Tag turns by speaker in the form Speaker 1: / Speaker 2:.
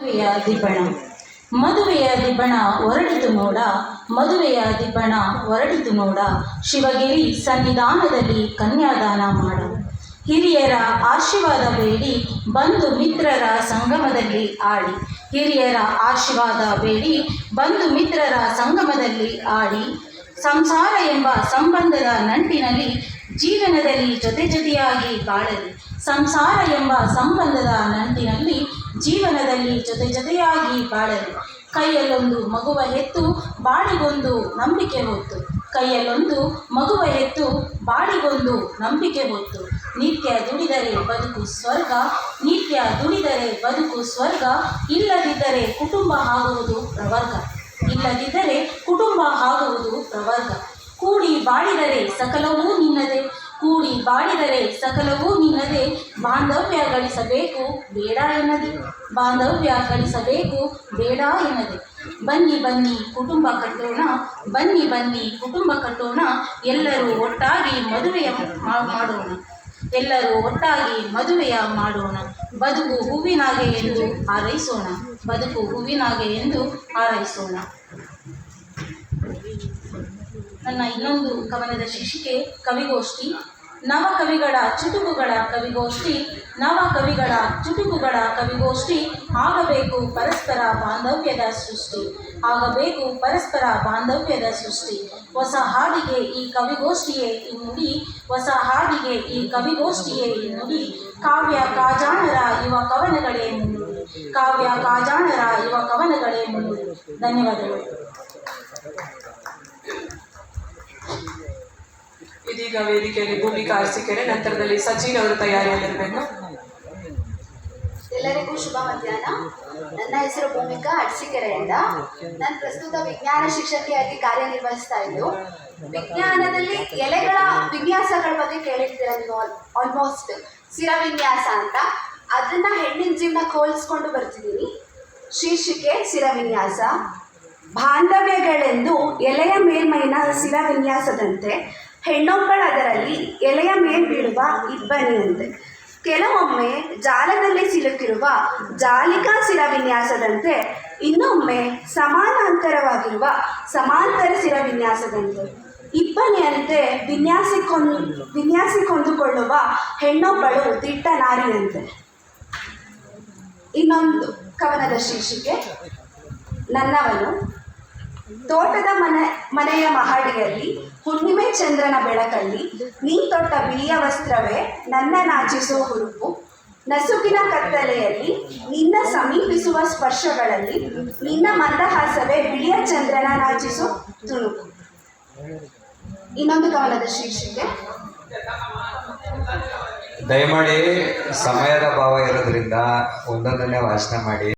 Speaker 1: ಮದುವೆಯ ದಿಬ್ಬಣ ಮದುವೆಯ ದಿಬ್ಬಣ ಹೊರಡಿತು ನೋಡ ಮದುವೆಯ ದಿಬ್ಬಣ ಹೊರಡಿತು ನೋಡ. ಶಿವಗಿರಿ ಸನ್ನಿಧಾನದಲ್ಲಿ ಕನ್ಯಾದಾನ ಮಾಡ. ಹಿರಿಯರ ಆಶೀರ್ವಾದ ಬೇಡಿ, ಬಂಧು ಮಿತ್ರರ ಸಂಗಮದಲ್ಲಿ ಆಡಿ. ಹಿರಿಯರ ಆಶೀರ್ವಾದ ಬೇಡಿ, ಬಂಧು ಮಿತ್ರರ ಸಂಗಮದಲ್ಲಿ ಆಡಿ. ಸಂಸಾರ ಎಂಬ ಸಂಬಂಧದ ನಂಟಿನಲ್ಲಿ ಜೀವನದಲ್ಲಿ ಜೊತೆ ಜೊತೆಯಾಗಿ ಬಾಳಲಿ. ಸಂಸಾರ ಎಂಬ ಸಂಬಂಧದ ನಂಟಿನಲ್ಲಿ ಜೀವನದಲ್ಲಿ ಜೊತೆ ಜೊತೆಯಾಗಿ ಬಾಳಲು. ಕೈಯಲ್ಲೊಂದು ಮಗುವ ಎತ್ತು ಬಾಳಿಗೊಂದು ನಂಬಿಕೆ ಹೊತ್ತು. ಕೈಯಲ್ಲೊಂದು ಮಗುವ ಎತ್ತು ಬಾಳಿಗೊಂದು ನಂಬಿಕೆ ಹೊತ್ತು. ನಿತ್ಯ ದುಡಿದರೆ ಬದುಕು ಸ್ವರ್ಗ, ನಿತ್ಯ ದುಡಿದರೆ ಬದುಕು ಸ್ವರ್ಗ. ಇಲ್ಲದಿದ್ದರೆ ಕುಟುಂಬ ಆಗುವುದು ಪ್ರವರ್ಗ. ಇಲ್ಲದಿದ್ದರೆ ಕುಟುಂಬ ಆಗುವುದು ಪ್ರವರ್ಗ. ಕೂಡಿ ಬಾಳಿದರೆ ಸಕಲವೂ ನಿನ್ನದೇ. ಕೂಡಿ ಬಾಳಿದರೆ ಸಕಲವೂ ನಿನ್ನದೇ. ಬಾಂಧವ್ಯ ಗಳಿಸಬೇಕು, ಬೇಡ ಎನ್ನದೆ. ಬಾಂಧವ್ಯ ಗಳಿಸಬೇಕು, ಬೇಡ ಎನ್ನದೆ. ಬನ್ನಿ ಬನ್ನಿ, ಕುಟುಂಬ ಕಟ್ಟೋಣ. ಬನ್ನಿ ಬನ್ನಿ, ಕುಟುಂಬ ಕಟ್ಟೋಣ. ಎಲ್ಲರೂ ಒಟ್ಟಾಗಿ ಮದುವೆಯ ಮಾಡೋಣ. ಎಲ್ಲರೂ ಒಟ್ಟಾಗಿ ಮದುವೆಯ ಮಾಡೋಣ. ಬದುಕು ಹೂವಿನಾಗೆ ಎಂದು ಹಾರೈಸೋಣ. ಬದುಕು ಹೂವಿನಾಗೆ ಎಂದು ಹಾರೈಸೋಣ. ನನ್ನ ಇನ್ನೊಂದು ಕವನದ ಶೀರ್ಷಿಕೆ ಕವಿಗೋಷ್ಠಿ. ನವ ಕವಿಗಳ ಚುಟುಕುಗಳ ಕವಿಗೋಷ್ಠಿ ನವ ಕವಿಗಳ ಚುಟುಕುಗಳ ಕವಿಗೋಷ್ಠಿ ಆಗಬೇಕು ಪರಸ್ಪರ ಬಾಂಧವ್ಯದ ಸೃಷ್ಟಿ, ಆಗಬೇಕು ಪರಸ್ಪರ ಬಾಂಧವ್ಯದ ಸೃಷ್ಟಿ. ಹೊಸ ಹಾಡಿಗೆ ಈ ಕವಿಗೋಷ್ಠಿಯೇ ಇನ್ನುಡಿ ನುಡಿ ಹೊಸ ಹಾಡಿಗೆ ಈ ಕವಿಗೋಷ್ಠಿಯೇ ಇನ್ನುಡಿ. ನುಡಿ ಕಾವ್ಯ ಕಾಜಾಣರ ಯುವ ಕವನಗಳೇ ಮುನ್ನುಡಿ ಕಾವ್ಯ ಕಾಜಾಣರ ಯುವ ಕವನಗಳೇ ಮುನ್ನುಡಿ ಧನ್ಯವಾದಗಳು.
Speaker 2: ಇದೀಗ ವೇದಿಕೆಯಲ್ಲಿ ಭೂಮಿಕಾ ಅರಸಿಕೆರೆ, ನಂತರದಲ್ಲಿ ಸಚಿನ್ ಅವರು ತಯಾರಿಯಲ್ಲಿರಬೇಕು
Speaker 3: ಎಲ್ಲರಿಗೂ ಶುಭ ಮಧ್ಯಾಹ್ನ. ನನ್ನ ಹೆಸರು ಭೂಮಿಕಾ ಅಡ್ಸಿಕೆರೆಯಿಂದ ನಾನು ಪ್ರಸ್ತುತ ವಿಜ್ಞಾನ ಶಿಕ್ಷಕಿಯಾಗಿ ಕಾರ್ಯನಿರ್ವಹಿಸ್ತಾ ಇದ್ದು, ವಿಜ್ಞಾನದಲ್ಲಿ ಎಲೆಗಳ ವಿನ್ಯಾಸಗಳ ಬಗ್ಗೆ ಕೇಳಿರ್ತೀರ ನೀವು? ಆಲ್ಮೋಸ್ಟ್ ಸ್ಥಿರ ವಿನ್ಯಾಸ ಅಂತ. ಅದನ್ನ ಹೆಣ್ಣಿನ ಜೀವನ ಹೋಲಿಸ್ಕೊಂಡು ಬರ್ತಿದ್ದೀನಿ ಶೀರ್ಷಿಕೆ ಸ್ಥಿರ ವಿನ್ಯಾಸ. ಬಾಂಧವ್ಯಗಳೆಂದು ಎಲೆಯ ಮೇಲ್ಮೈನ ಸಿರ ವಿನ್ಯಾಸದಂತೆ ಹೆಣ್ಣೊಬ್ಬಳ ಅದರಲ್ಲಿ ಎಲೆಯ ಮೇಲೆ ಬೀಳುವ ಇಬ್ಬನಿಯಂತೆ. ಕೆಲವೊಮ್ಮೆ ಜಾಲದಲ್ಲಿ ಸಿಲುಕಿರುವ ಜಾಲಿಕಾ ಸಿರ ವಿನ್ಯಾಸದಂತೆ, ಇನ್ನೊಮ್ಮೆ ಸಮಾನಾಂತರವಾಗಿರುವ ಸಮಾಂತರ ಸಿರ ವಿನ್ಯಾಸದಂತೆ. ಇಬ್ಬನಿಯಂತೆ ವಿನ್ಯಾಸಿಕೊಂಡು, ವಿನ್ಯಾಸಿಕೊಂಡುಕೊಳ್ಳುವ ಹೆಣ್ಣೊಬ್ಬಳು ದಿಟ್ಟ ನಾರಿಯಂತೆ. ಇನ್ನೊಂದು ಕವನದ ಶೀರ್ಷಿಕೆ, ನನ್ನವನು. ತೋಟದ ಮನೆ, ಮನೆಯ ಮಹಡಿಯಲ್ಲಿ, ಹುಣ್ಣಿಮೆ ಚಂದ್ರನ ಬೆಳಕಲ್ಲಿ, ನೀ ತೊಟ್ಟ ಬಿಳಿಯ ವಸ್ತ್ರವೇ, ನನ್ನ ನಾಚಿಸೋ ಹುರುಪು. ನಸುಕಿನ ಕತ್ತಲೆಯಲ್ಲಿ, ನಿನ್ನ ಸಮೀಪಿಸುವ ಸ್ಪರ್ಶಗಳಲ್ಲಿ, ನಿನ್ನ ಮಂದಹಾಸವೇ ಬಿಳಿಯ ಚಂದ್ರನ ನಾಚಿಸೋ ತುಣುಕು. ಇನ್ನೊಂದು ಕವನದ ಶೀರ್ಷಿಕೆ.
Speaker 4: ದಯಮಾಡಿ ಸಮಯದ ಭಾವ ಇರೋದ್ರಿಂದ ಒಂದೊಂದನ್ನೇ ವಾಚನ ಮಾಡಿ.